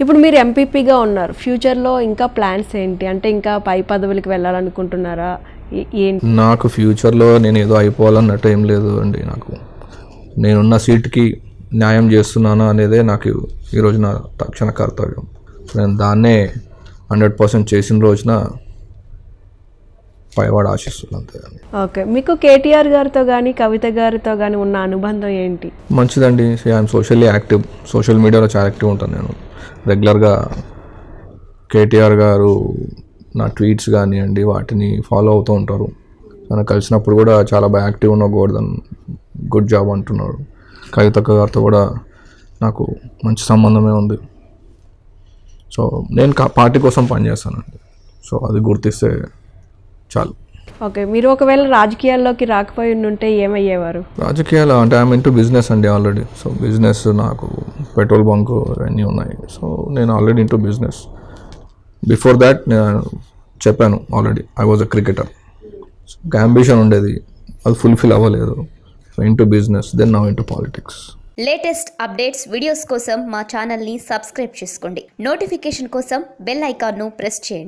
ఇప్పుడు మీరు ఎంపీపీగా ఉన్నారు. ఫ్యూచర్లో ఇంకా ప్లాన్స్ ఏంటి? అంటే ఇంకా పై పదవులకు వెళ్ళాలనుకుంటున్నారా? ఏంటి? నాకు ఫ్యూచర్లో నేను ఏదో అయిపోవాలన్నట్టు ఏం లేదు అండి నాకు. నేనున్న సీట్కి న్యాయం చేస్తున్నానా అనేదే నాకు ఈరోజు నా తక్షణ కర్తవ్యం నేను దాన్నే హండ్రెడ్ పర్సెంట్ చేసిన రోజున పైవాడు ఆశిస్తున్నాను ఓకే. మీకు కేటీఆర్ గారితో కానీ కవిత గారితో కానీ ఉన్న అనుబంధం ఏంటి? మంచిదండి. ఐఎమ్ సోషల్లీ యాక్టివ్ సోషల్ మీడియాలో చాలా యాక్టివ్ ఉంటాను నేను. రెగ్యులర్గా కేటీఆర్ గారు నా ట్వీట్స్ కానివ్వండి వాటిని ఫాలో అవుతూ ఉంటారు. తను కలిసినప్పుడు కూడా చాలా బాగా యాక్టివ్ ఉన్న గోర్ధన్ గుడ్ జాబ్ అంటున్నారు కవితక్క గారితో కూడా నాకు మంచి సంబంధమే ఉంది. సో నేను పార్టీ కోసం పనిచేస్తానండి. సో అది గుర్తిస్తే చాలు. ఓకే మీరు ఒకవేళ రాజకీయాల్లోకి రాకపోయి ఉంటే ఏమయ్యేవారు? రాజకీయాలు అంటే ఐఎమ్ ఇంటూ బిజినెస్ అండి ఆల్రెడీ. సో బిజినెస్ నాకు పెట్రోల్ బంక్ అవన్నీ ఉన్నాయి. సో నేను already into business. Before that నేను చెప్పాను already I was a cricketer. ఒక అంబిషన్ ఉండేది. అది ఫుల్ఫిల్ అవ్వలేదు. So into business then now into politics latest updates videos కోసం మా ఛానల్ని సబ్స్క్రైబ్ చేసుకోండి. నోటిఫికేషన్ కోసం బెల్ ఐకాన్ను ప్రెస్ చేయండి.